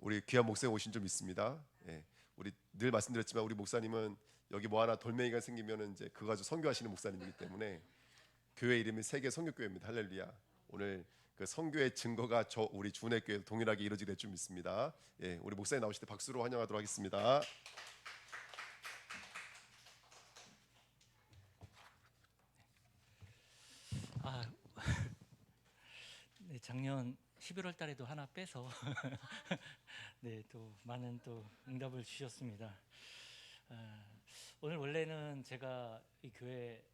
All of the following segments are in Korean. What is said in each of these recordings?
우리 귀한 목사님 오신 좀 있습니다. 예, 우리 늘 말씀드렸지만 우리 목사님은 여기 뭐 하나 돌멩이가 생기면은 이제 그거 가지고 선교하시는 목사님이기 때문에 교회 이름이 세계 선교교회입니다. 할렐루야. 오늘 그 선교의 증거가 저 우리 주은혜 교회 동일하게 이루어지게 될줄 믿습니다. 예, 우리 목사님 나오실 때 박수로 환영하도록 하겠습니다. 아, 네, 작년 11월 달에도 하나 빼서 네, 또 많은 또 응답을 주셨습니다. 아, 오늘 원래는 제가 이 교회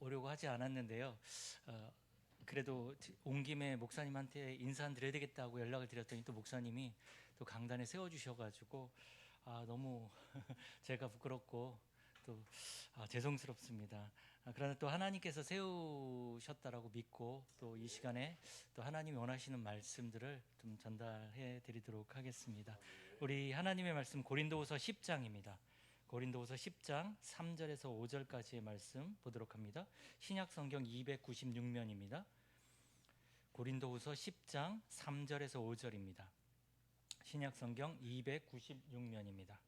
오려고 하지 않았는데요. 어, 그래도 온 김에 목사님한테 인사 한 드려야 되겠다고 연락을 드렸더니 또 목사님이 또 강단에 세워 주셔가지고 아 너무 제가 부끄럽고 또 아, 죄송스럽습니다. 아, 그러나 또 하나님께서 세우셨다라고 믿고 또 이 시간에 또 하나님이 원하시는 말씀들을 좀 전달해 드리도록 하겠습니다. 우리 하나님의 말씀 고린도후서 10장입니다. 고린도후서 10장 3절에서 5절까지의 말씀 보도록 합니다. 신약 성경 296면입니다. 고린도후서 10장 3절에서 5절입니다. 신약 성경 296면입니다.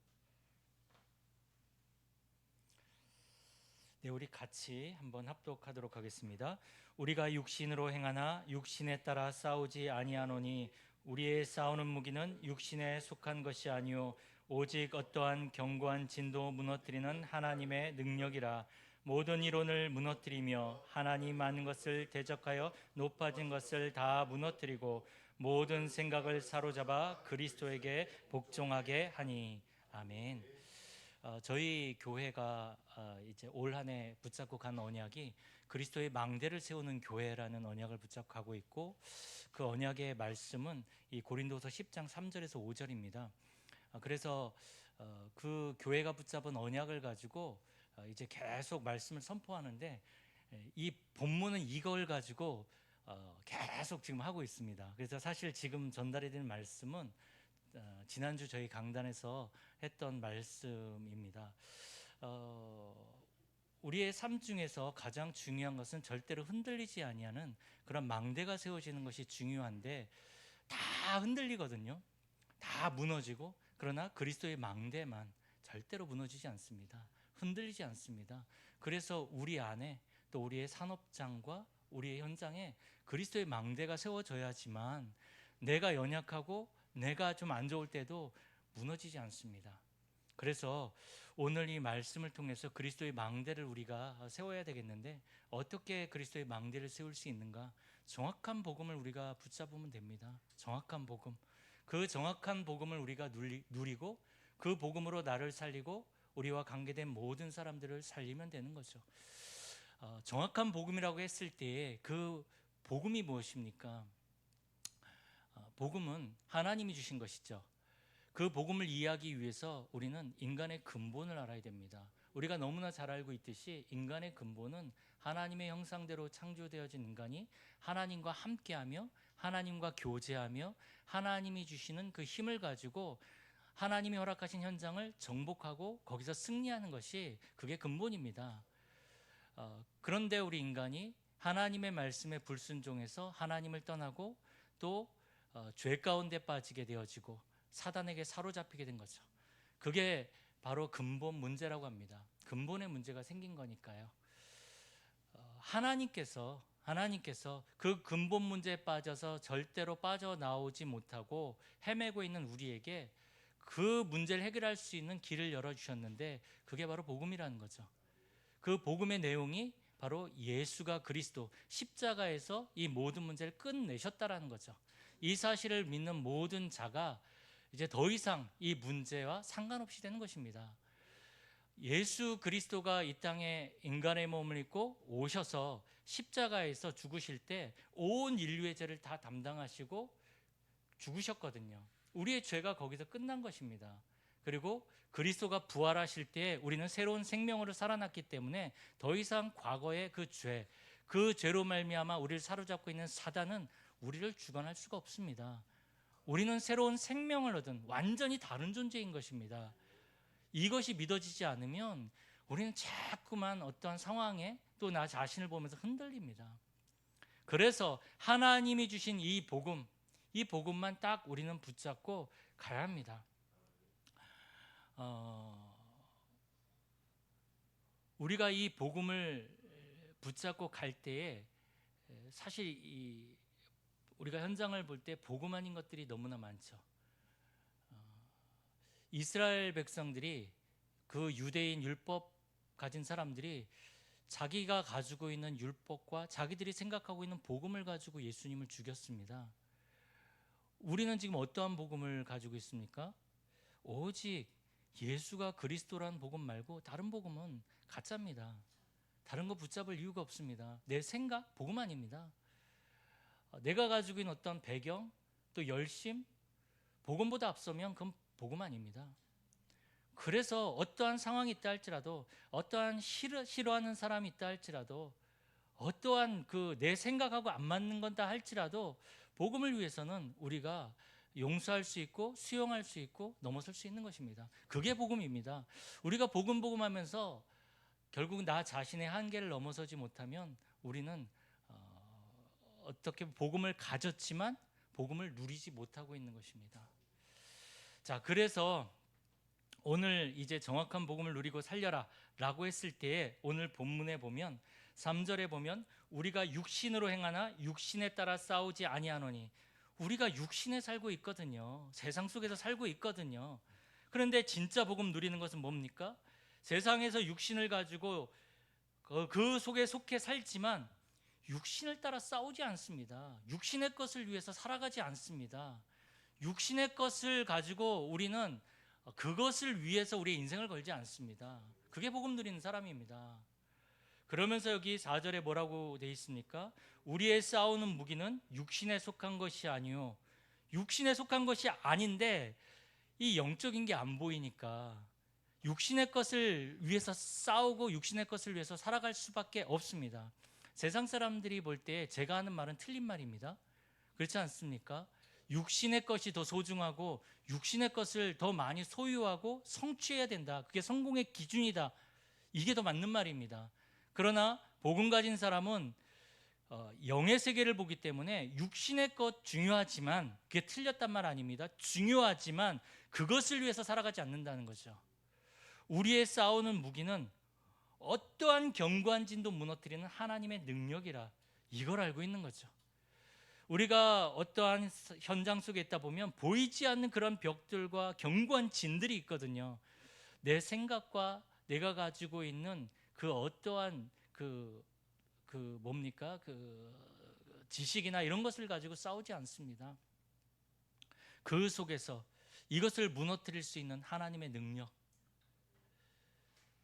네, 우리 같이 한번 합독하도록 하겠습니다. 우리가 육신으로 행하나 육신에 따라 싸우지 아니하노니 우리의 싸우는 무기는 육신에 속한 것이 아니요 오직 어떠한 견고한 진도 무너뜨리는 하나님의 능력이라 모든 이론을 무너뜨리며 하나님 많은 것을 대적하여 높아진 것을 다 무너뜨리고 모든 생각을 사로잡아 그리스도에게 복종하게 하니 아멘. 어, 저희 교회가 어, 이제 올 한 해 붙잡고 간 언약이 그리스도의 망대를 세우는 교회라는 언약을 붙잡고 가고 있고 그 언약의 말씀은 이 고린도서 10장 3절에서 5절입니다. 아, 그래서 어, 그 교회가 붙잡은 언약을 가지고 어, 이제 계속 말씀을 선포하는데 에, 이 본문은 이걸 가지고 어, 계속 지금 하고 있습니다. 그래서 사실 지금 전달해 드린 말씀은 어, 지난주 저희 강단에서 했던 말씀입니다. 어, 우리의 삶 중에서 가장 중요한 것은 절대로 흔들리지 아니하는 그런 망대가 세워지는 것이 중요한데 다 흔들리거든요. 다 무너지고 그러나 그리스도의 망대만 절대로 무너지지 않습니다. 흔들리지 않습니다. 그래서 우리 안에 또 우리의 산업장과 우리의 현장에 그리스도의 망대가 세워져야지만 내가 연약하고 내가 좀 안 좋을 때도 무너지지 않습니다. 그래서 오늘 이 말씀을 통해서 그리스도의 망대를 우리가 세워야 되겠는데 어떻게 그리스도의 망대를 세울 수 있는가? 정확한 복음을 우리가 붙잡으면 됩니다. 정확한 복음. 그 정확한 복음을 우리가 누리, 누리고 그 복음으로 나를 살리고 우리와 관계된 모든 사람들을 살리면 되는 거죠. 어, 정확한 복음이라고 했을 때 그 복음이 무엇입니까? 어, 복음은 하나님이 주신 것이죠. 그 복음을 이해하기 위해서 우리는 인간의 근본을 알아야 됩니다. 우리가 너무나 잘 알고 있듯이 인간의 근본은 하나님의 형상대로 창조되어진 인간이 하나님과 함께하며 하나님과 교제하며 하나님이 주시는 그 힘을 가지고 하나님이 허락하신 현장을 정복하고 거기서 승리하는 것이 그게 근본입니다. 어, 그런데 우리 인간이 하나님의 말씀에 불순종해서 하나님을 떠나고 또 어, 죄 가운데 빠지게 되어지고 사단에게 사로잡히게 된 거죠. 그게 바로 근본 문제라고 합니다. 근본의 문제가 생긴 거니까요. 어, 하나님께서 하나님께서 그 근본 문제에 빠져서 절대로 빠져나오지 못하고 헤매고 있는 우리에게 그 문제를 해결할 수 있는 길을 열어 주셨는데 그게 바로 복음이라는 거죠. 그 복음의 내용이 바로 예수가 그리스도 십자가에서 이 모든 문제를 끝내셨다라는 거죠. 이 사실을 믿는 모든 자가 이제 더 이상 이 문제와 상관없이 되는 것입니다. 예수 그리스도가 이 땅에 인간의 몸을 입고 오셔서 십자가에서 죽으실 때 온 인류의 죄를 다 담당하시고 죽으셨거든요. 우리의 죄가 거기서 끝난 것입니다. 그리고 그리스도가 부활하실 때 우리는 새로운 생명으로 살아났기 때문에 더 이상 과거의 그 죄, 그 죄로 말미암아 우리를 사로잡고 있는 사단은 우리를 주관할 수가 없습니다. 우리는 새로운 생명을 얻은 완전히 다른 존재인 것입니다. 이것이 믿어지지 않으면 우리는 자꾸만 어떠한 상황에 또 나 자신을 보면서 흔들립니다. 그래서 하나님이 주신 이 복음, 이 복음만 딱 우리는 붙잡고 가야 합니다. 어, 우리가 이 복음을 붙잡고 갈 때에 사실 이 우리가 현장을 볼때 복음 아닌 것들이 너무나 많죠. 어, 이스라엘 백성들이 그 유대인 율법 가진 사람들이 자기가 가지고 있는 율법과 자기들이 생각하고 있는 복음을 가지고 예수님을 죽였습니다. 우리는 지금 어떠한 복음을 가지고 있습니까? 오직 예수가 그리스도라는 복음 말고 다른 복음은 가짜입니다. 다른 거 붙잡을 이유가 없습니다. 내 생각 복음 아닙니다. 어, 내가 가지고 있는 어떤 배경 또 열심 복음보다 앞서면 그건 복음 아닙니다. 그래서 어떠한 상황이 있다 할지라도 어떠한 싫어, 싫어하는 사람이 있다 할지라도 어떠한 그 내 생각하고 안 맞는 건다 할지라도 복음을 위해서는 우리가 용서할 수 있고 수용할 수 있고 넘어설 수 있는 것입니다. 그게 복음입니다. 우리가 복음 복음하면서 결국 나 자신의 한계를 넘어서지 못하면 우리는 어, 어떻게 복음을 가졌지만 복음을 누리지 못하고 있는 것입니다. 자, 그래서 오늘 이제 정확한 복음을 누리고 살려라라고 했을 때에 오늘 본문에 보면 3절에 보면 우리가 육신으로 행하나 육신에 따라 싸우지 아니하노니 우리가 육신에 살고 있거든요. 세상 속에서 살고 있거든요. 그런데 진짜 복음 누리는 것은 뭡니까? 세상에서 육신을 가지고 그- 그 속에 속해 살지만 육신을 따라 싸우지 않습니다. 육신의 것을 위해서 살아가지 않습니다. 육신의 것을 가지고 우리는 그것을 위해서 우리의 인생을 걸지 않습니다. 그게 복음 누리는 사람입니다. 그러면서 여기 4절에 뭐라고 돼 있습니까? 우리의 싸우는 무기는 육신에 속한 것이 아니요. 육신에 속한 것이 아닌데 이 영적인 게 안 보이니까 육신의 것을 위해서 싸우고 육신의 것을 위해서 살아갈 수밖에 없습니다. 세상 사람들이 볼 때 제가 하는 말은 틀린 말입니다. 그렇지 않습니까? 육신의 것이 더 소중하고 육신의 것을 더 많이 소유하고 성취해야 된다. 그게 성공의 기준이다. 이게 더 맞는 말입니다. 그러나 복음 가진 사람은 어, 영의 세계를 보기 때문에 육신의 것 중요하지만 그게 틀렸단 말 아닙니다. 중요하지만 그것을 위해서 살아가지 않는다는 거죠. 우리의 싸우는 무기는 어떠한 견고한 진도 무너뜨리는 하나님의 능력이라 이걸 알고 있는 거죠. 우리가 어떠한 현장 속에 있다 보면 보이지 않는 그런 벽들과 견고한 진들이 있거든요. 내 생각과 내가 가지고 있는 그 어떠한 그, 그 뭡니까? 그 지식이나 이런 것을 가지고 싸우지 않습니다. 그 속에서 이것을 무너뜨릴 수 있는 하나님의 능력.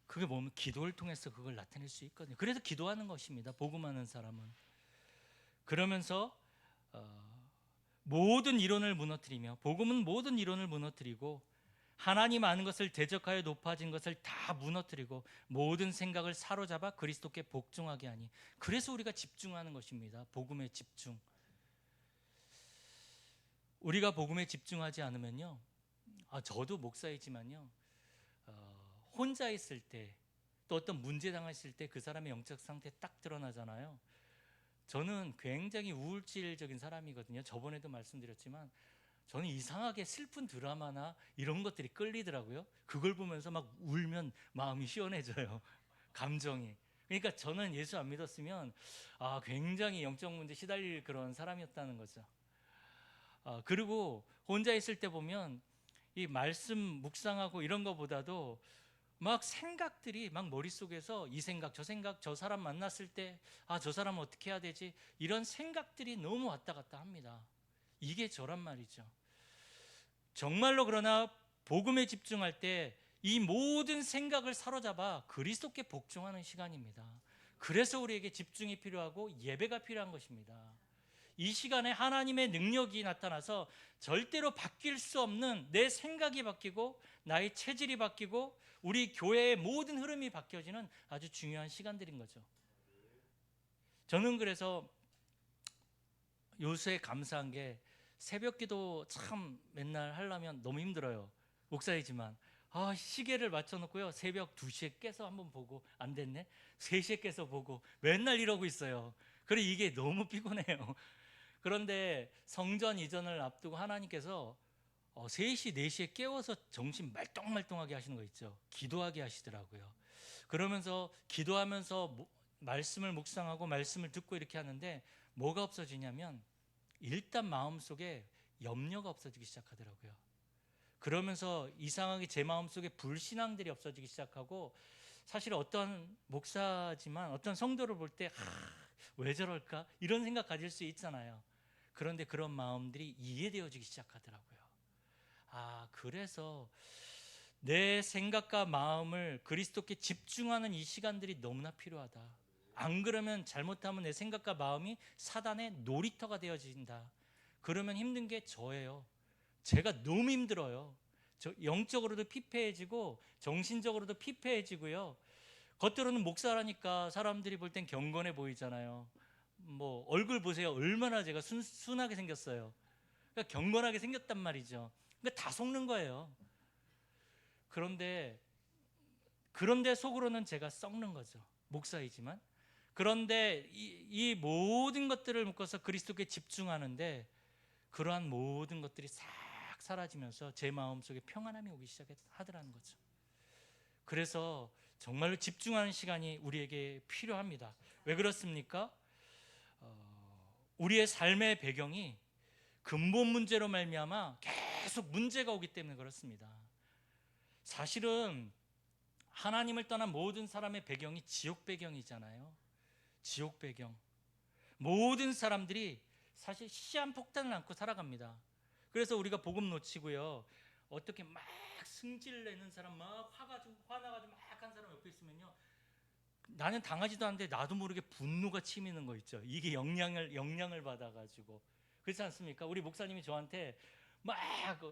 그게 뭐면 기도를 통해서 그걸 나타낼 수 있거든요. 그래서 기도하는 것입니다. 복음하는 사람은. 그러면서 어, 모든 이론을 무너뜨리며 복음은 모든 이론을 무너뜨리고 하나님 아는 것을 대적하여 높아진 것을 다 무너뜨리고 모든 생각을 사로잡아 그리스도께 복종하게 하니 그래서 우리가 집중하는 것입니다. 복음에 집중. 우리가 복음에 집중하지 않으면요. 아, 저도 목사이지만요. 어, 혼자 있을 때 또 어떤 문제 당했을 때 그 사람의 영적 상태 딱 드러나잖아요. 저는 굉장히 우울질적인 사람이거든요. 저번에도 말씀드렸지만 저는 이상하게 슬픈 드라마나 이런 것들이 끌리더라고요. 그걸 보면서 막 울면 마음이 시원해져요. 감정이. 그러니까 저는 예수 안 믿었으면 아, 굉장히 영적 문제 시달릴 그런 사람이었다는 거죠. 아, 그리고 혼자 있을 때 보면 이 말씀 묵상하고 이런 것보다도 막 생각들이 막 머릿속에서 이 생각 저 생각 저 사람 만났을 때 아 저 사람 어떻게 해야 되지 이런 생각들이 너무 왔다 갔다 합니다. 이게 저란 말이죠. 정말로 그러나 복음에 집중할 때 이 모든 생각을 사로잡아 그리스도께 복종하는 시간입니다. 그래서 우리에게 집중이 필요하고 예배가 필요한 것입니다. 이 시간에 하나님의 능력이 나타나서 절대로 바뀔 수 없는 내 생각이 바뀌고 나의 체질이 바뀌고 우리 교회의 모든 흐름이 바뀌어지는 아주 중요한 시간들인 거죠. 저는 그래서 요새 감사한 게 새벽 기도 참 맨날 하려면 너무 힘들어요. 목사이지만 아, 시계를 맞춰 놓고요. 새벽 2시에 깨서 한번 보고 안 됐네. 3시에 깨서 보고 맨날 이러고 있어요. 그래 이게 너무 피곤해요. 그런데 성전 이전을 앞두고 하나님께서 어, 3시, 4시에 깨워서 정신 말똥말똥하게 하시는 거 있죠. 기도하게 하시더라고요. 그러면서 기도하면서 모- 말씀을 묵상하고 말씀을 듣고 이렇게 하는데 뭐가 없어지냐면 일단 마음속에 염려가 없어지기 시작하더라고요. 그러면서 이상하게 제 마음속에 불신앙들이 없어지기 시작하고 사실 어떤 목사지만 어떤 성도를 볼때 왜 저럴까 이런 생각 가질 수 있잖아요. 그런데 그런 마음들이 이해되어지기 시작하더라고요. 아 그래서 내 생각과 마음을 그리스도께 집중하는 이 시간들이 너무나 필요하다. 안 그러면 잘못하면 내 생각과 마음이 사단의 놀이터가 되어진다. 그러면 힘든 게 저예요. 제가 너무 힘들어요. 저 영적으로도 피폐해지고 정신적으로도 피폐해지고요. 겉으로는 목사라니까 사람들이 볼 땐 경건해 보이잖아요. 뭐 얼굴 보세요. 얼마나 제가 순, 순하게 생겼어요. 그러니까 경건하게 생겼단 말이죠. 그러니까 다 속는 거예요. 그런데 그런데 속으로는 제가 썩는 거죠. 목사이지만 그런데 이, 이 모든 것들을 묶어서 그리스도께 집중하는데 그러한 모든 것들이 싹 사라지면서 제 마음 속에 평안함이 오기 시작하더라는 거죠. 그래서 정말로 집중하는 시간이 우리에게 필요합니다. 왜 그렇습니까? 어, 우리의 삶의 배경이 근본 문제로 말미암아 계속 문제가 오기 때문에 그렇습니다. 사실은 하나님을 떠난 모든 사람의 배경이 지옥 배경이잖아요. 지옥 배경. 모든 사람들이 사실 시한폭탄을 안고 살아갑니다. 그래서 우리가 복음 놓치고요. 어떻게 막 승질 내는 사람 막 화가지고 화나가지고 막 한 사람 옆에 있으면요. 나는 당하지도 않는데 나도 모르게 분노가 치미는 거 있죠. 이게 영향을 영향을 받아 가지고 그렇지 않습니까? 우리 목사님이 저한테 막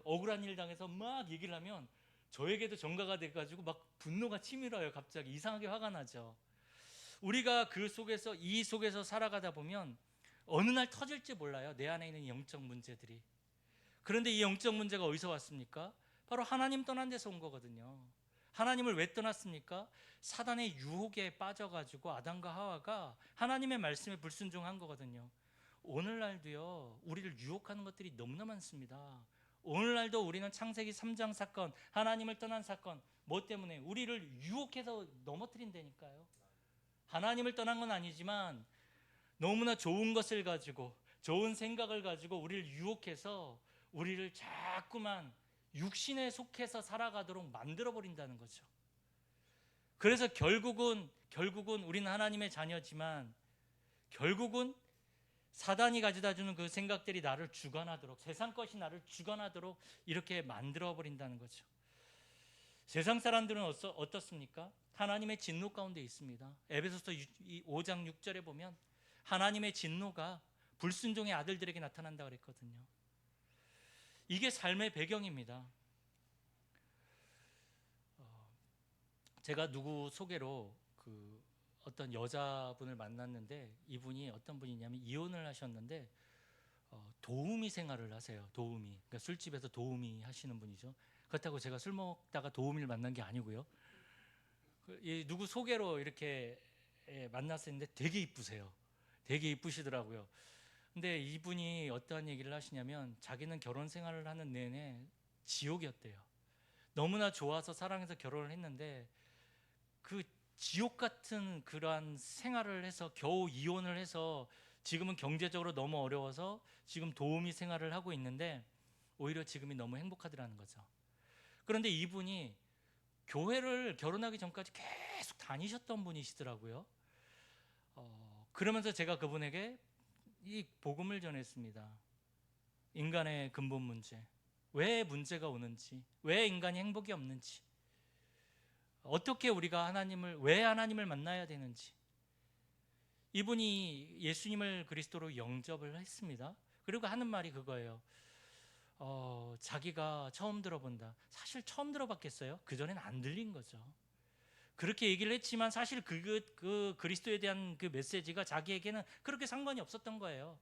억울한 일 당해서 막 얘기를 하면 저에게도 전가가 돼 가지고 막 분노가 치밀어요. 갑자기 이상하게 화가 나죠. 우리가 그 속에서 이 속에서 살아가다 보면 어느 날 터질지 몰라요. 내 안에 있는 영적 문제들이. 그런데 이 영적 문제가 어디서 왔습니까? 바로 하나님 떠난 데서 온 거거든요. 하나님을 왜 떠났습니까? 사단의 유혹에 빠져가지고 아담과 하와가 하나님의 말씀에 불순종한 거거든요. 오늘날도요, 우리를 유혹하는 것들이 너무나 많습니다. 오늘날도 우리는 창세기 3장 사건, 하나님을 떠난 사건, 뭐 때문에 우리를 유혹해서 넘어뜨린다니까요. 하나님을 떠난 건 아니지만 너무나 좋은 것을 가지고 좋은 생각을 가지고 우리를 유혹해서 우리를 자꾸만 육신에 속해서 살아가도록 만들어 버린다는 거죠. 그래서 결국은 결국은 우리는 하나님의 자녀지만 결국은 사단이 가져다 주는 그 생각들이 나를 주관하도록 세상 것이 나를 주관하도록 이렇게 만들어 버린다는 거죠. 세상 사람들은 어떠, 어떻습니까? 하나님의 진노 가운데 있습니다. 에베소서 5장 6절에 보면 하나님의 진노가 불순종의 아들들에게 나타난다 그랬거든요. 이게 삶의 배경입니다. 어, 제가 누구 소개로 그 어떤 여자분을 만났는데 이분이 어떤 분이냐면 이혼을 하셨는데 어, 도우미 생활을 하세요. 도우미. 그러니까 술집에서 도우미 하시는 분이죠. 그렇다고 제가 술 먹다가 도우미를 만난 게 아니고요. 그, 이 누구 소개로 이렇게 예, 만났었는데 되게 이쁘세요. 되게 이쁘시더라고요. 근데 이분이 어떠한 얘기를 하시냐면 자기는 결혼 생활을 하는 내내 지옥이었대요. 너무나 좋아서 사랑해서 결혼을 했는데 그 지옥 같은 그러한 생활을 해서 겨우 이혼을 해서 지금은 경제적으로 너무 어려워서 지금 도우미 생활을 하고 있는데 오히려 지금이 너무 행복하더라는 거죠. 그런데 이분이 교회를 결혼하기 전까지 계속 다니셨던 분이시더라고요. 어, 그러면서 제가 그분에게 이 복음을 전했습니다. 인간의 근본 문제. 왜 문제가 오는지, 왜 인간이 행복이 없는지, 어떻게 우리가 하나님을 왜 하나님을 만나야 되는지. 이분이 예수님을 그리스도로 영접을 했습니다. 그리고 하는 말이 그거예요. 어, 자기가 처음 들어본다. 사실 처음 들어봤겠어요? 그 전엔 안 들린 거죠. 그렇게 얘기를 했지만 사실 그, 그, 그 그리스도에 대한 그 메시지가 자기에게는 그렇게 상관이 없었던 거예요.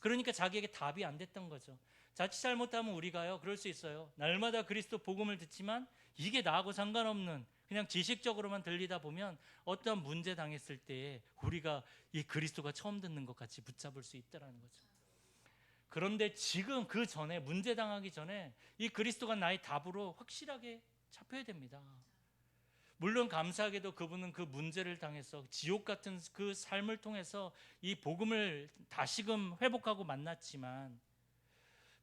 그러니까 자기에게 답이 안 됐던 거죠. 자칫 잘못하면 우리가요, 그럴 수 있어요. 날마다 그리스도 복음을 듣지만 이게 나하고 상관없는 그냥 지식적으로만 들리다 보면 어떤 문제 당했을 때에 우리가 이 그리스도가 처음 듣는 것 같이 붙잡을 수 있다라는 거죠. 그런데 지금 그 전에 문제 당하기 전에 이 그리스도가 나의 답으로 확실하게 잡혀야 됩니다. 물론 감사하게도 그분은 그 문제를 당해서 지옥 같은 그 삶을 통해서 이 복음을 다시금 회복하고 만났지만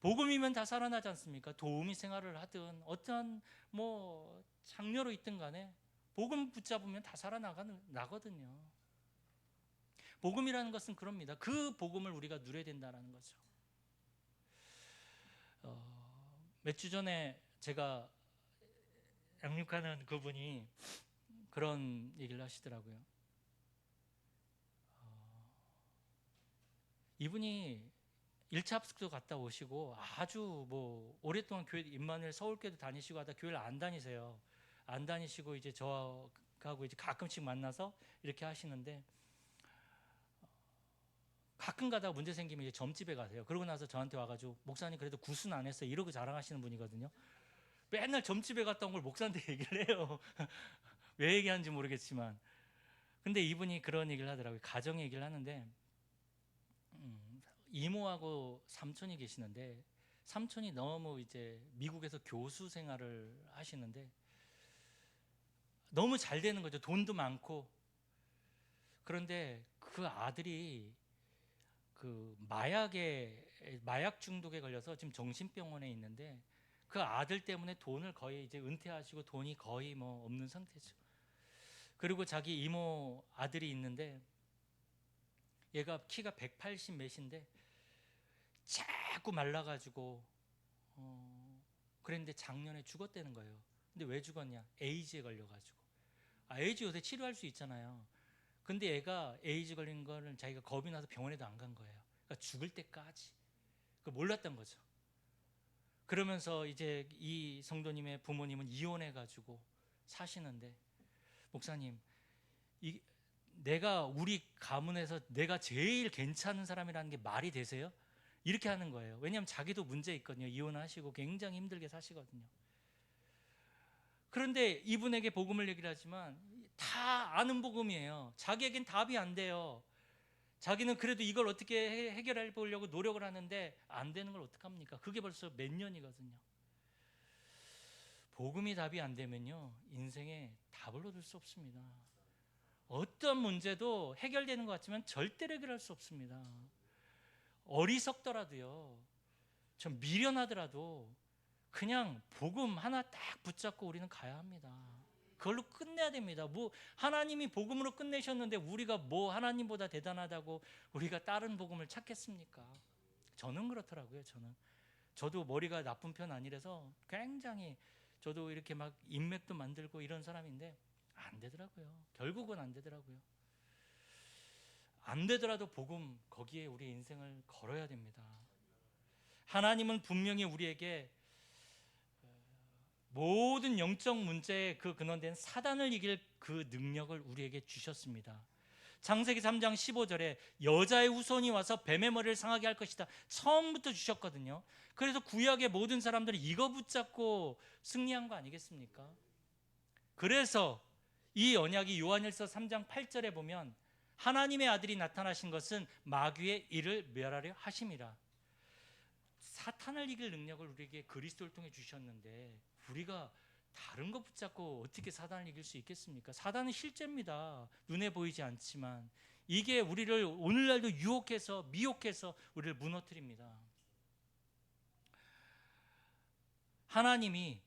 복음이면 다 살아나지 않습니까? 도우미 생활을 하든 어떠한 뭐 장녀로 있든 간에 복음 붙잡으면 다 살아나거든요. 복음이라는 것은 그럽니다. 그 복음을 우리가 누려야 된다는 거죠. 어, 몇 주 전에 제가 양육하는 그분이 그런 얘기를 하시더라고요. 어, 이분이 1차 합숙도 갔다 오시고 아주 뭐 오랫동안 교회 임마누엘 서울교회도 다니시고 하다 교회를 안 다니세요. 안 다니시고 이제 저하고 이제 가끔씩 만나서 이렇게 하시는데 가끔 가다가 문제 생기면 이제 점집에 가세요. 그러고 나서 저한테 와가지고 목사님 그래도 구순 안 했어요. 이러고 자랑하시는 분이거든요. 맨날 점집에 갔다 온 걸 목사한테 얘기를 해요. 왜 얘기하는지 모르겠지만. 근데 이분이 그런 얘기를 하더라고요. 가정 얘기를 하는데 음, 이모하고 삼촌이 계시는데 삼촌이 너무 이제 미국에서 교수 생활을 하시는데 너무 잘 되는 거죠. 돈도 많고. 그런데 그 아들이 그 마약에 마약 중독에 걸려서 지금 정신병원에 있는데 그 아들 때문에 돈을 거의 이제 은퇴하시고 돈이 거의 뭐 없는 상태죠. 그리고 자기 이모 아들이 있는데 얘가 키가 180 몇인데 자꾸 말라가지고 어 그랬는데 작년에 죽었다는 거예요. 근데 왜 죽었냐? 에이즈에 걸려가지고. 아 에이즈 요새 치료할 수 있잖아요. 근데 얘가 에이즈 걸린 거를 자기가 겁이 나서 병원에도 안 간 거예요. 그러니까 죽을 때까지 그 몰랐던 거죠. 그러면서 이제 이 성도님의 부모님은 이혼해 가지고 사시는데 목사님 이 내가 우리 가문에서 내가 제일 괜찮은 사람이라는 게 말이 되세요? 이렇게 하는 거예요. 왜냐하면 자기도 문제 있거든요. 이혼하시고 굉장히 힘들게 사시거든요. 그런데 이분에게 복음을 얘기를 하지만 다 아는 복음이에요. 자기에겐 답이 안 돼요. 자기는 그래도 이걸 어떻게 해- 해결해 보려고 노력을 하는데 안 되는 걸 어떡합니까? 그게 벌써 몇 년이거든요. 복음이 답이 안 되면요. 인생에 답을 얻을 수 없습니다. 어떤 문제도 해결되는 것 같지만 절대로 해결할 수 없습니다. 어리석더라도요. 좀 미련하더라도 그냥 복음 하나 딱 붙잡고 우리는 가야 합니다. 그걸로 끝내야 됩니다. 뭐 하나님이 복음으로 끝내셨는데 우리가 뭐 하나님보다 대단하다고 우리가 다른 복음을 찾겠습니까? 저는 그렇더라고요. 저는 저도 머리가 나쁜 편 아니라서 굉장히 저도 이렇게 막 인맥도 만들고 이런 사람인데 안 되더라고요. 결국은 안 되더라고요. 안 되더라도 복음 거기에 우리 인생을 걸어야 됩니다. 하나님은 분명히 우리에게 모든 영적 문제에 그 근원된 사단을 이길 그 능력을 우리에게 주셨습니다. 창세기 3장 15절에 여자의 후손이 와서 뱀의 머리를 상하게 할 것이다. 처음부터 주셨거든요. 그래서 구약의 모든 사람들이 이거 붙잡고 승리한 거 아니겠습니까? 그래서 이 언약이 요한일서 3장 8절에 보면 하나님의 아들이 나타나신 것은 마귀의 일을 멸하려 하심이라. 사탄을 이길 능력을 우리에게 그리스도를 통해 주셨는데 우리가 다른 거 붙잡고 어떻게 사단을 이길 수 있겠습니까? 사단은 실제입니다. 눈에 보이지 않지만 이게 우리를 오늘날도 유혹해서 미혹해서 우리를 무너뜨립니다. 하나님이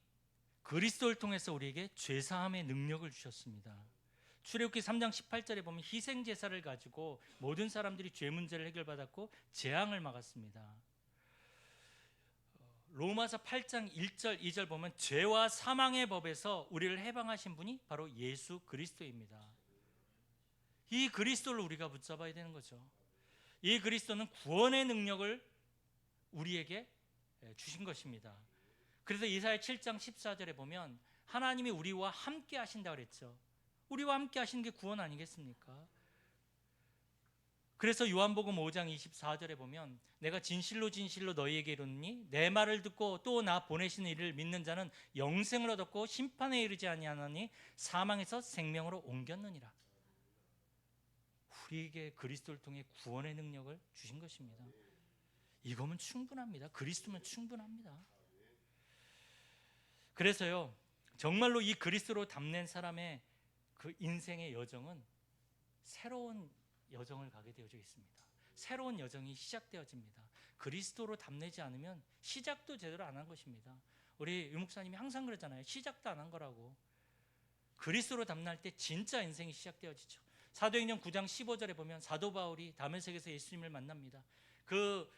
그리스도를 통해서 우리에게 죄 사함의 능력을 주셨습니다. 출애굽기 3장 18절에 보면 희생 제사를 가지고 모든 사람들이 죄 문제를 해결받았고 재앙을 막았습니다. 로마서 8장 1절 2절 보면 죄와 사망의 법에서 우리를 해방하신 분이 바로 예수 그리스도입니다. 이 그리스도를 우리가 붙잡아야 되는 거죠. 이 그리스도는 구원의 능력을 우리에게 주신 것입니다. 그래서 이사야 7장 14절에 보면 하나님이 우리와 함께 하신다 그랬죠. 우리와 함께 하시는 게 구원 아니겠습니까? 그래서 요한복음 5장 24절에 보면 내가 진실로 진실로 너희에게 이르노니 내 말을 듣고 또 나 보내신 이를 믿는 자는 영생을 얻었고 심판에 이르지 아니하나니 사망에서 생명으로 옮겼느니라. 우리에게 그리스도를 통해 구원의 능력을 주신 것입니다. 이거면 충분합니다. 그리스도면 충분합니다. 그래서요, 정말로 이 그리스도로 담는 사람의 그 인생의 여정은 새로운 여정을 가게 되어져 있습니다. 새로운 여정이 시작되어집니다. 그리스도로 담내지 않으면 시작도 제대로 안 한 것입니다. 우리 유목사님이 항상 그랬잖아요. 시작도 안 한 거라고. 그리스도로 담날 때 진짜 인생이 시작되어지죠. 사도행전 9장 15절에 보면 사도 바울이 다메섹에서 예수님을 만납니다. 그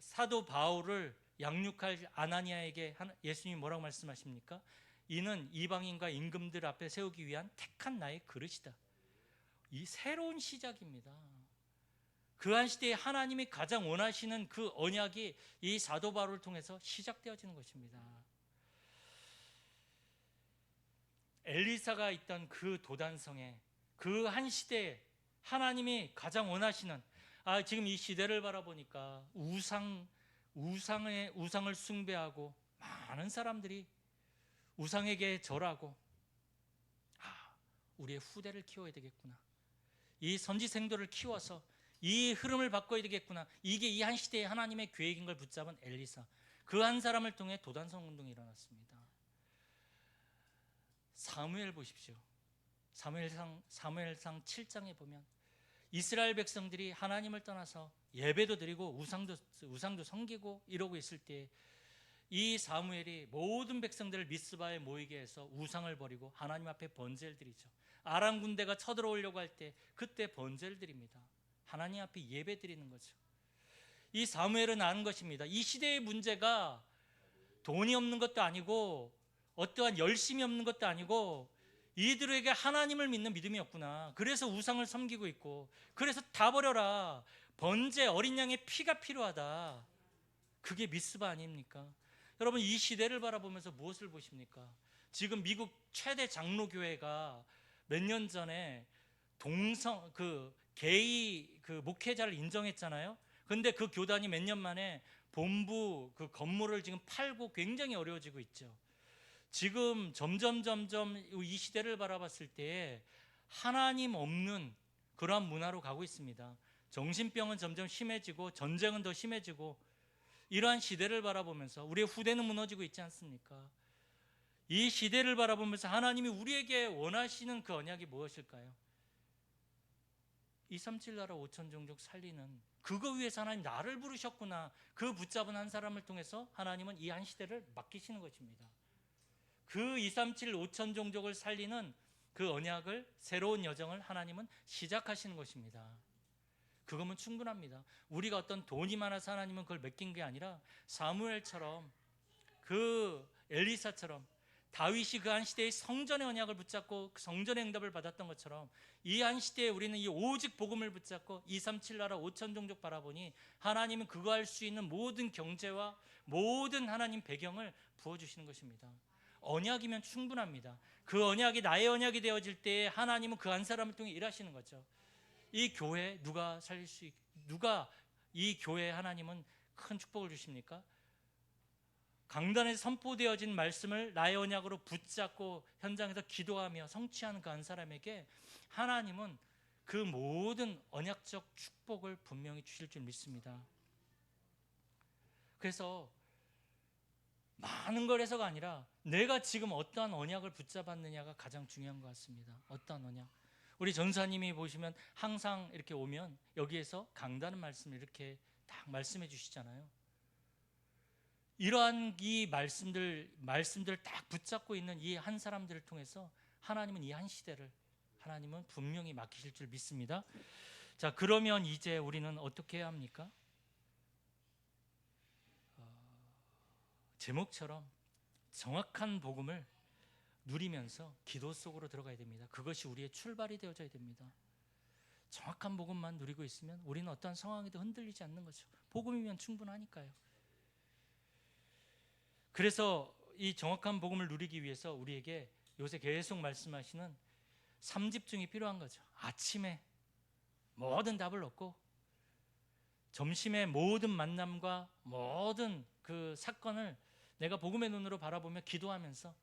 사도 바울을 양육할 아나니아에게 한- 예수님이 뭐라고 말씀하십니까? 이는 이방인과 임금들 앞에 세우기 위한 택한 나의 그릇이다. 이 새로운 시작입니다. 그 한 시대에 하나님이 가장 원하시는 그 언약이 이 사도 바울을 통해서 시작되어지는 것입니다. 엘리사가 있던 그 도단성에 그 한 시대에 하나님이 가장 원하시는 아 지금 이 시대를 바라보니까 우상 우상의 우상을 숭배하고 많은 사람들이 우상에게 절하고 아 우리의 후대를 키워야 되겠구나. 이 선지생도를 키워서 이 흐름을 바꿔야 되겠구나. 이게 이 한 시대의 하나님의 계획인 걸 붙잡은 엘리사. 그 한 사람을 통해 도단성 운동이 일어났습니다. 사무엘 보십시오. 사무엘상 사무엘상 7장에 보면 이스라엘 백성들이 하나님을 떠나서 예배도 드리고 우상도 우상도 섬기고 이러고 있을 때 이 사무엘이 모든 백성들을 미스바에 모이게 해서 우상을 버리고 하나님 앞에 번제를 드리죠. 아람 군대가 쳐들어오려고 할 때 그때 번제를 드립니다. 하나님 앞에 예배 드리는 거죠. 이 사무엘은 아는 것입니다. 이 시대의 문제가 돈이 없는 것도 아니고 어떠한 열심이 없는 것도 아니고 이들에게 하나님을 믿는 믿음이 없구나. 그래서 우상을 섬기고 있고 그래서 다 버려라. 번제 어린 양의 피가 필요하다. 그게 미스바 아닙니까? 여러분 이 시대를 바라보면서 무엇을 보십니까? 지금 미국 최대 장로교회가 몇 년 전에 동성 그 게이 그 목회자를 인정했잖아요. 근데 그 교단이 몇 년 만에 본부 그 건물을 지금 팔고 굉장히 어려워지고 있죠. 지금 점점 점점 이 시대를 바라봤을 때 하나님 없는 그러한 문화로 가고 있습니다. 정신병은 점점 심해지고 전쟁은 더 심해지고 이러한 시대를 바라보면서 우리의 후대는 무너지고 있지 않습니까? 이 시대를 바라보면서 하나님이 우리에게 원하시는 그 언약이 무엇일까요? 237 나라 5천 종족 살리는 그거 위해서 하나님 나를 부르셨구나. 그 붙잡은 한 사람을 통해서 하나님은 이 한 시대를 맡기시는 것입니다. 그 237 5천 종족을 살리는 그 언약을 새로운 여정을 하나님은 시작하시는 것입니다. 그거면 충분합니다. 우리가 어떤 돈이 많아서 하나님은 그걸 맡긴 게 아니라 사무엘처럼 그 엘리사처럼 다윗이 그 한 시대의 성전의 언약을 붙잡고 그 성전의 응답을 받았던 것처럼 이 한 시대에 우리는 이 오직 복음을 붙잡고 237 나라 5천 종족 바라보니 하나님은 그거 할 수 있는 모든 경제와 모든 하나님 배경을 부어 주시는 것입니다. 언약이면 충분합니다. 그 언약이 나의 언약이 되어질 때 하나님은 그 한 사람을 통해 일하시는 거죠. 이 교회 누가 살릴 수 있, 누가 이 교회 하나님은 큰 축복을 주십니까? 강단에서 선포되어진 말씀을 나의 언약으로 붙잡고 현장에서 기도하며 성취하는 그 한 사람에게 하나님은 그 모든 언약적 축복을 분명히 주실 줄 믿습니다. 그래서 많은 걸 해서가 아니라 내가 지금 어떠한 언약을 붙잡았느냐가 가장 중요한 것 같습니다. 어떠한 언약? 우리 전사님이 보시면 항상 이렇게 오면 여기에서 강다는 말씀을 이렇게 딱 말씀해 주시잖아요. 이러한 이 말씀들 말씀들을 딱 붙잡고 있는 이 한 사람들을 통해서 하나님은 이 한 시대를 하나님은 분명히 맡기실 줄 믿습니다. 자, 그러면 이제 우리는 어떻게 해야 합니까? 어, 제목처럼 정확한 복음을 누리면서 기도 속으로 들어가야 됩니다. 그것이 우리의 출발이 되어져야 됩니다. 정확한 복음만 누리고 있으면 우리는 어떠한 상황에도 흔들리지 않는 거죠. 복음이면 충분하니까요. 그래서 이 정확한 복음을 누리기 위해서 우리에게 요새 계속 말씀하시는 삼집중이 필요한 거죠. 아침에 모든 답을 얻고 점심에 모든 만남과 모든 그 사건을 내가 복음의 눈으로 바라보며 기도하면서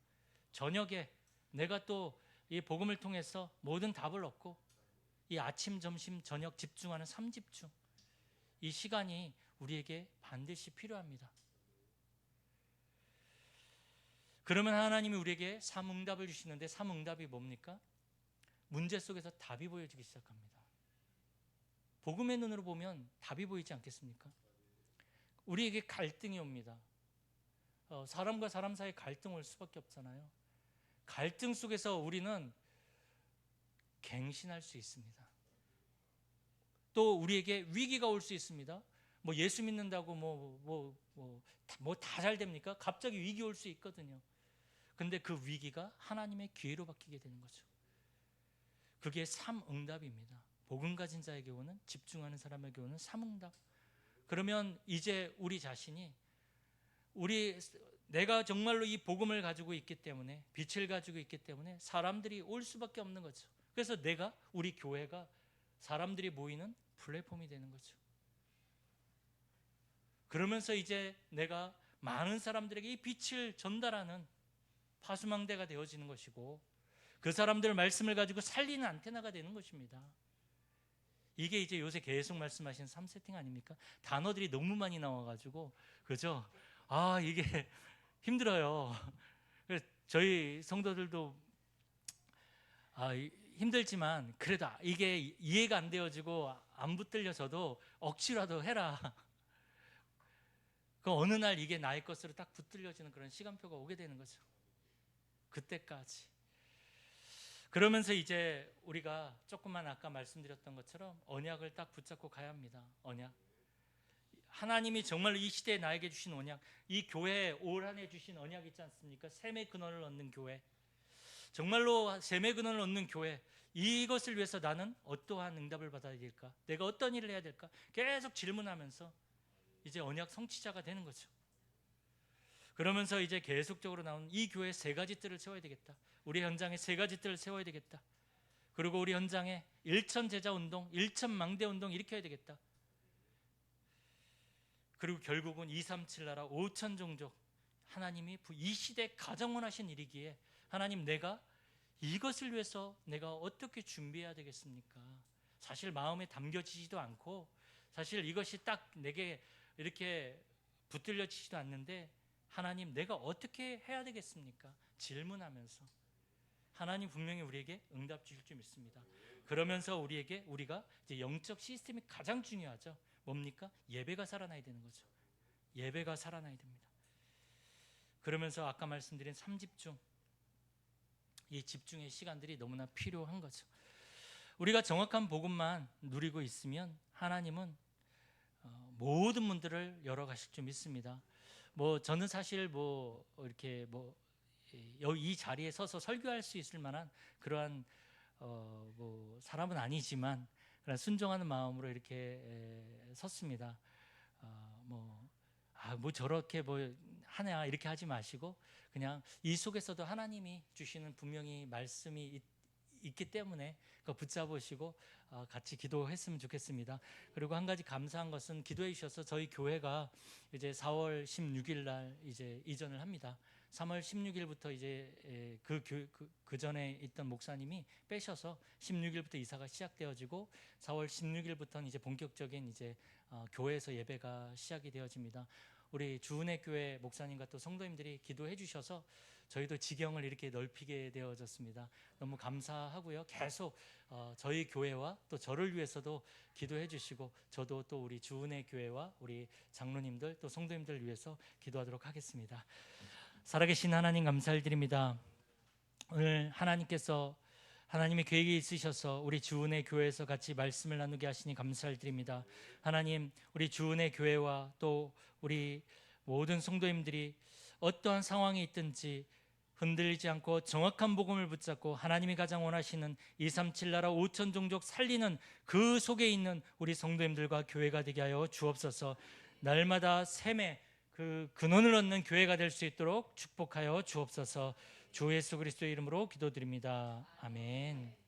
저녁에 내가 또 이 복음을 통해서 모든 답을 얻고 이 아침, 점심, 저녁 집중하는 삼집중 이 시간이 우리에게 반드시 필요합니다. 그러면 하나님이 우리에게 삼응답을 주시는데 삼응답이 뭡니까? 문제 속에서 답이 보여지기 시작합니다. 복음의 눈으로 보면 답이 보이지 않겠습니까? 우리에게 갈등이 옵니다. 어, 사람과 사람 사이 갈등 올 수밖에 없잖아요. 갈등 속에서 우리는 갱신할 수 있습니다. 또 우리에게 위기가 올 수 있습니다. 뭐 예수 믿는다고 뭐 뭐 뭐 뭐 다 잘 됩니까? 갑자기 위기 올 수 있거든요. 근데 그 위기가 하나님의 기회로 바뀌게 되는 거죠. 그게 삼응답입니다. 복음 가진 자의 경우는 집중하는 사람의 경우는 삼응답. 그러면 이제 우리 자신이 우리 내가 정말로 이 복음을 가지고 있기 때문에 빛을 가지고 있기 때문에 사람들이 올 수밖에 없는 거죠. 그래서 내가 우리 교회가 사람들이 모이는 플랫폼이 되는 거죠. 그러면서 이제 내가 많은 사람들에게 이 빛을 전달하는 파수망대가 되어지는 것이고 그 사람들 말씀을 가지고 살리는 안테나가 되는 것입니다. 이게 이제 요새 계속 말씀하신 3세팅 아닙니까? 단어들이 너무 많이 나와가지고 그죠? 아 이게 힘들어요. 저희 성도들도 아 이- 힘들지만 그래도 이게 이해가 안 되어지고 안 붙들려서도 억지라도 해라. 그 어느 날 이게 나의 것으로 딱 붙들려지는 그런 시간표가 오게 되는 거죠. 그때까지. 그러면서 이제 우리가 조금만 아까 말씀드렸던 것처럼 언약을 딱 붙잡고 가야 합니다. 언약. 하나님이 정말 이 시대에 나에게 주신 언약, 이 교회에 올 한해 주신 언약 있지 않습니까? 샘의 근원을 얻는 교회. 정말로 샘의 근원을 얻는 교회. 이것을 위해서 나는 어떠한 응답을 받아야 될까? 내가 어떤 일을 해야 될까? 계속 질문하면서 이제 언약 성취자가 되는 거죠. 그러면서 이제 계속적으로 나오는 이 교회 세 가지 뜰을 세워야 되겠다. 우리 현장에 세 가지 뜰을 세워야 되겠다. 그리고 우리 현장에 일천 제자 운동, 일천 망대 운동 일으켜야 되겠다. 그리고 결국은 237 나라 5천 종족 하나님이 부- 이 시대 가장 원하신 일이기에 하나님 내가 이것을 위해서 내가 어떻게 준비해야 되겠습니까? 사실 마음에 담겨지지도 않고 사실 이것이 딱 내게 이렇게 붙들려지지도 않는데 하나님 내가 어떻게 해야 되겠습니까? 질문하면서 하나님 분명히 우리에게 응답 주실 줄 믿습니다. 그러면서 우리에게 우리가 이제 영적 시스템이 가장 중요하죠. 뭡니까? 예배가 살아나야 되는 거죠. 예배가 살아나야 됩니다. 그러면서 아까 말씀드린 삼집중 이 집중의 시간들이 너무나 필요한 거죠. 우리가 정확한 복음만 누리고 있으면 하나님은 어, 모든 문들을 열어 가실 줄 믿습니다. 뭐 저는 사실 뭐 이렇게 뭐 이 자리에 서서 설교할 수 있을 만한 그러한 어, 뭐 사람은 아니지만 그런 순종하는 마음으로 이렇게 에, 섰습니다. 어, 뭐, 아, 뭐 저렇게 뭐 하냐 이렇게 하지 마시고 그냥 이 속에서도 하나님이 주시는 분명히 말씀이 있, 있기 때문에 그 붙잡으시고 어, 같이 기도했으면 좋겠습니다. 그리고 한 가지 감사한 것은 기도해 주셔서 저희 교회가 이제 4월 16일 날 이제 이전을 합니다. 3월 16일부터 이제 에, 그, 교, 그, 그 전에 있던 목사님이 빼셔서 16일부터 이사가 시작되어지고 4월 16일부터는 이제 본격적인 이제 어, 교회에서 예배가 시작이 되어집니다. 우리 주은혜 교회 목사님과 또 성도님들이 기도해 주셔서 저희도 지경을 이렇게 넓히게 되어졌습니다. 너무 감사하고요. 계속 어, 저희 교회와 또 저를 위해서도 기도해 주시고 저도 또 우리 주은혜 교회와 우리 장로님들 또 성도님들 위해서 기도하도록 하겠습니다. 살아계신 하나님 감사를 드립니다. 오늘 하나님께서 하나님의 계획이 있으셔서 우리 주은혜 교회에서 같이 말씀을 나누게 하시니 감사를 드립니다. 하나님, 우리 주은혜 교회와 또 우리 모든 성도님들이 어떠한 상황이 있든지 흔들리지 않고 정확한 복음을 붙잡고 하나님이 가장 원하시는 237 나라 5천 종족 살리는 그 속에 있는 우리 성도님들과 교회가 되게 하여 주옵소서. 날마다 샘의 그 근원을 얻는 교회가 될 수 있도록 축복하여 주옵소서. 주 예수 그리스도의 이름으로 기도드립니다. 아멘.